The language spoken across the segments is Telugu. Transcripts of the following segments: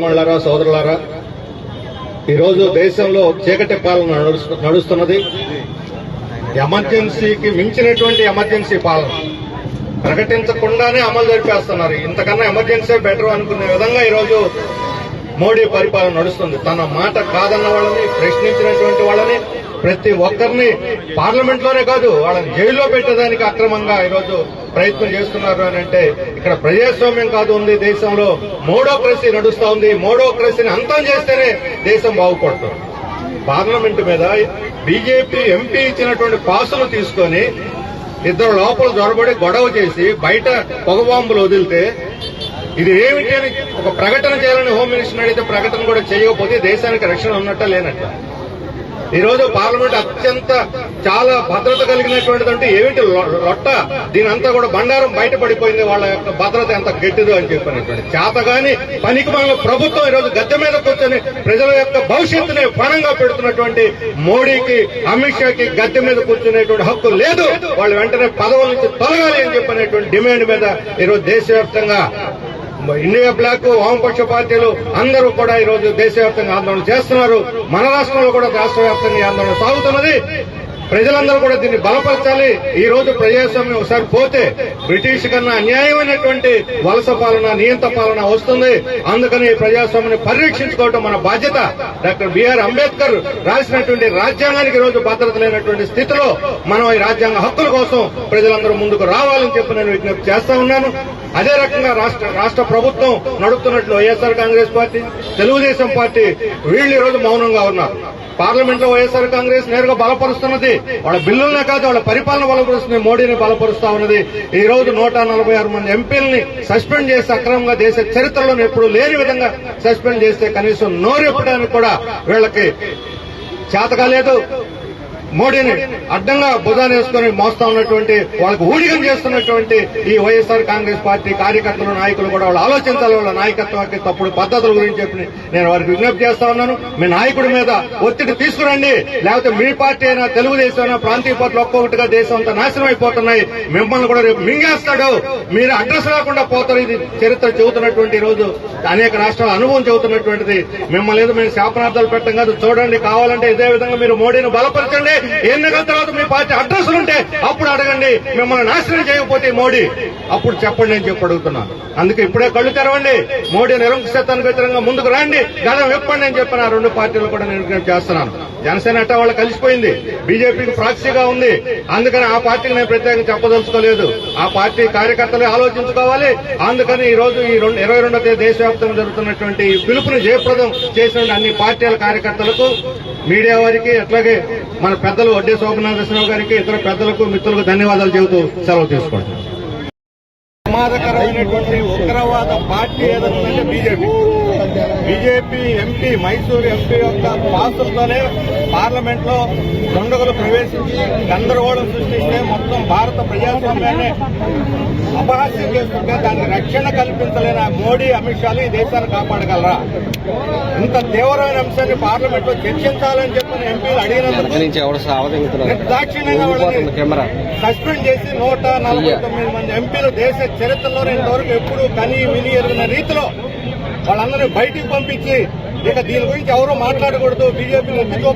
సోదరులారా సోదరులారా ఈరోజు దేశంలో చీకటి పాలన నడుస్తు- నడుస్తున్నది. ఎమర్జెన్సీకి మించినటువంటి ఎమర్జెన్సీ పాలన. ప్రకటించకుండానే అమలు జరిపేస్తున్నారు. ఇంతకన్నా ఎమర్జెన్సీ బెటర్ అనుకునే విధంగా ఈరోజు మోడీ పరిపాలన నడుస్తుంది. తన మాట కాదన్న వాళ్ళని ప్రశ్నించినటువంటి వాళ్ళని ప్రతి ఒక్కరిని పార్లమెంట్లోనే కాదు వాళ్ళని జైల్లో పెట్టేదానికి అక్రమంగా ఈరోజు ప్రయత్నం చేస్తున్నారు అని అంటే ఇక్కడ ప్రజాస్వామ్యం కాదు ఉంది దేశంలో. మోడోక్రసీ నడుస్తా ఉంది. మోడోక్రసీని అంతం చేస్తేనే దేశం బాగుపడుతుంది. పార్లమెంట్ మీద బీజేపీ ఎంపీ ఇచ్చినటువంటి పాసులు తీసుకొని ఇద్దరు లోపల జొరబడి గొడవ చేసి బయట పొగబాంబులు వదిలితే ఇది ఏమిటి అని ఒక ప్రకటన చేయాలని హోమ్ మినిస్టర్ అడిగితే ప్రకటన కూడా చేయకపోతే దేశానికి రక్షణ ఉన్నట్ట లేనట్ట. ఈరోజు పార్లమెంట్ అత్యంత చాలా భద్రత కలిగినటువంటిది అంటే ఏమిటి రొట్ట? లొట్ట కూడా బండారం బయటపడిపోయింది వాళ్ళ యొక్క భద్రత ఎంత గట్టిదో అని చెప్పినటువంటి చేతగాని పనికి మన ప్రభుత్వం ఈ రోజు గద్దె మీద కూర్చొని ప్రజల యొక్క భవిష్యత్తుని పణంగా పెడుతున్నటువంటి మోడీకి అమిత్ షాకి గద్దె మీద కూర్చునేటువంటి హక్కు లేదు. వాళ్ళు వెంటనే పదవుల నుంచి తొలగాలి అని చెప్పినటువంటి డిమాండ్ మీద ఈరోజు దేశవ్యాప్తంగా ఇండియా బ్లాక్ వామపక్ష పార్టీలు అందరూ కూడా ఈ రోజు దేశవ్యాప్తంగా ఆందోళన చేస్తున్నారు. మన రాష్ట్రంలో కూడా రాష్ట్ర వ్యాప్తంగా ఆందోళన సాగుతున్నది. ప్రజలందరూ కూడా దీన్ని బలపరచాలి. ఈ రోజు ప్రజాస్వామ్యం ఒకసారి పోతే బ్రిటిష్ కన్నా అన్యాయమైనటువంటి వలస పాలన నియంత పాలన వస్తుంది. అందుకని ఈ ప్రజాస్వామ్యాన్ని పరిరక్షించుకోవడం మన బాధ్యత. డాక్టర్ బిఆర్ అంబేద్కర్ రాసినటువంటి రాజ్యాంగానికి ఈ రోజు భద్రత లేనటువంటి స్థితిలో మనం ఈ రాజ్యాంగ హక్కుల కోసం ప్రజలందరూ ముందుకు రావాలని చెప్పి నేను విజ్ఞప్తి చేస్తా ఉన్నాను. అదే రకంగా రాష్ట్ర రాష్ట్ర ప్రభుత్వం నడుపుతున్నట్లు YSR Congress party Telugu Desam party వీళ్ళు ఈ రోజు మౌనంగా ఉన్నారు. పార్లమెంట్లో వైఎస్ఆర్ కాంగ్రెస్ నేరుగా బలపరుస్తున్నది. వాళ్ళ బిల్లులనే కాదు వాళ్ళ పరిపాలన బలపరుస్తుంది మోడీని బలపరుస్తా ఉన్నది. ఈ రోజు నూట నలభై ఆరు మంది ఎంపీలని సస్పెండ్ చేసి అక్రమంగా దేశ చరిత్రలో ఎప్పుడు లేని విధంగా సస్పెండ్ చేస్తే కనీసం నోరెప్పడానికి కూడా వీళ్ళకి చేత కాలేదు మోడీని అడ్డంగా భుజాన్ని వేసుకుని మోస్తా ఉన్నటువంటి వాళ్ళకు ఊడిగం చేస్తున్నటువంటి ఈ వైఎస్ఆర్ కాంగ్రెస్ పార్టీ కార్యకర్తలు నాయకులు కూడా వాళ్ళు ఆలోచించాలి వాళ్ళ నాయకత్వానికి తప్పుడు పద్ధతుల గురించి చెప్పి నేను వారికి విజ్ఞప్తి చేస్తా ఉన్నాను. మీ నాయకుడి మీద ఒత్తిడి తీసుకురండి. లేకపోతే మీ పార్టీ అయినా తెలుగుదేశం అయినా ప్రాంతీయ పార్టీలు ఒక్కొక్కటిగా దేశం అంతా నాశనం అయిపోతున్నాయి. మిమ్మల్ని కూడా రేపు మింగేస్తాడు. మీరు అడ్రస్ లేకుండా పోతారు. ఇది చరిత్ర చెబుతున్నటువంటి ఈ రోజు. అనేక రాష్ట్రాల అనుభవం చెబుతున్నటువంటిది. మిమ్మల్ని ఏదో మేము శాపనార్థాలు పెట్టడం కాదు. చూడండి కావాలంటే ఇదే విధంగా మీరు మోడీని బలపరచండి. ఎన్నికల తర్వాత మీ పార్టీ అడ్రస్లు ఉంటే అప్పుడు అడగండి. మిమ్మల్ని నాశనం చేయకపోతే మోడీ. అప్పుడు చెప్పండి అని చెప్పి అడుగుతున్నాను అందుకే ఇప్పుడే కళ్ళు తెరవండి. మోడీ నిరంకుశత్వానికి వ్యతిరేకంగా ముందుకు రండి. గడం విప్పండి అని చెప్పిన ఆ రెండు పార్టీలు కూడా నేను చేస్తున్నాను. జనసేన అట్ట వాళ్ళు కలిసిపోయింది. బీజేపీకి ప్రాక్సీగా ఉంది. అందుకని ఆ పార్టీకి నేను ప్రత్యేకంగా చెప్పదలుచుకోలేదు. ఆ పార్టీ కార్యకర్తలే ఆలోచించుకోవాలి. అందుకని ఈ రోజు ఈ రెండు ఇరవై రెండో తేదీ దేశవ్యాప్తంగా జరుగుతున్నటువంటి ఈ పిలుపుని జయప్రదం చేసిన అన్ని పార్టీల కార్యకర్తలకు మీడియా వారికి అట్లాగే మన పెద్దలు వడ్డే శోభనాథరావు గారికి ఇతర పెద్దలకు మిత్రులకు ధన్యవాదాలు చెబుతూ సెలవు తీసుకుంటున్నాను ప్రమాదకరమైనటువంటి ఉగ్రవాద పార్టీ ఏదైనా BJP. BJP MP Mysuru MP యొక్క పాసులతోనే పార్లమెంట్లో దుండగులు ప్రవేశించి గందరగోళం సృష్టిస్తే మొత్తం భారత ప్రజాస్వామ్యాన్ని అపహాస్యం చేస్తుంటే దానికి రక్షణ కల్పించలేని మోడీ అమిత్ షాలు ఈ దేశాన్ని కాపాడగలరా? ఇంత తీవ్రమైన అంశాన్ని పార్లమెంట్లో చర్చించాలని చెప్పిన ఎంపీలు అడిగినందుకు సస్పెండ్ చేసి నూట నలభై తొమ్మిది మంది ఎంపీలు దేశ చరిత్రలో ఇంతవరకు ఎప్పుడు కని విని ఎరిగిన రీతిలో వాళ్ళందరినీ బయటికి పంపించి ఇక దీని గురించి ఎవరు మాట్లాడకూడదు బీజేపీని ఎత్తి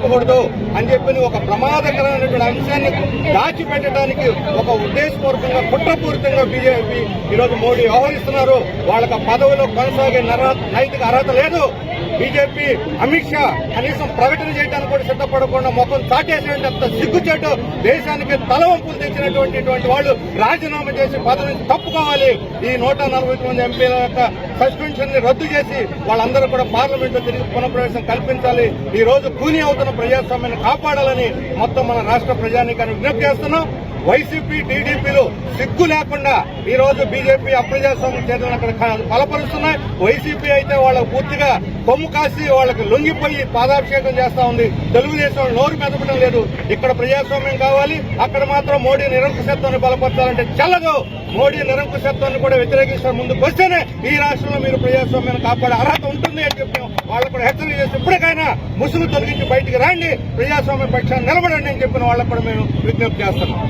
అని చెప్పి ఒక ప్రమాదకరమైనటువంటి అంశాన్ని దాచిపెట్టడానికి ఒక ఉద్దేశపూర్వకంగా కుట్రపూరితంగా బీజేపీ ఈరోజు మోడీ వ్యవహరిస్తున్నారు. వాళ్ళకి పదవిలో కొనసాగే నర- నైతిక అర్హత లేదు. బీజేపీ అమిత్ షా కనీసం ప్రకటన చేయడానికి కూడా సిద్ధపడకుండా ముఖం అంత సిగ్గుచేటు దేశానికి తలవంపులు తెచ్చినటువంటి వాళ్ళు రాజీనామా చేసి పదవి తప్పుకోవాలి. ఈ నూట నలభై మంది ఎంపీల యొక్క సస్పెన్షన్ని రద్దు చేసి వాళ్ళందరూ కూడా పార్లమెంట్లో తిరిగి పునఃప్రవేశం కల్పించాలి. ఈ రోజు కూని అవుతున్న ప్రజాస్వామ్యాన్ని కాపాడాలని మొత్తం మన రాష్ట్ర ప్రజానికాన్ని విజ్ఞప్తి చేస్తున్నాం. వైసీపీ టీడీపీలు సిగ్గు లేకుండా ఈ రోజు బీజేపీ అప్రజాస్వామ్యం చేతులను అక్కడ బలపరుస్తున్నాయి. వైసీపీ అయితే వాళ్ళకు పూర్తిగా కొమ్ము కాసి వాళ్ళకి లొంగిపోయి పాదాభిషేకం చేస్తా ఉంది. తెలుగుదేశం వాళ్ళు నోరు మెదపడం లేదు. ఇక్కడ ప్రజాస్వామ్యం కావాలి. అక్కడ మాత్రం మోడీ నిరంకుశత్వాన్ని బలపరచాలంటే చల్లదు. మోడీ నిరంకుశత్వాన్ని కూడా వ్యతిరేకిస్తారు. ముందుకు వస్తేనే ఈ రాష్ట్రంలో మీరు ప్రజాస్వామ్యాన్ని కాపాడే అర్హత ఉంటుంది అని చెప్పి వాళ్ళకు కూడా హెచ్చరిక చేసి ఇప్పటికైనా ముసుగు తొలగించి బయటికి రండి. ప్రజాస్వామ్య పక్షాన్ని నిలబడండి అని చెప్పిన వాళ్ళకు కూడా మేము విజ్ఞప్తి చేస్తున్నాం.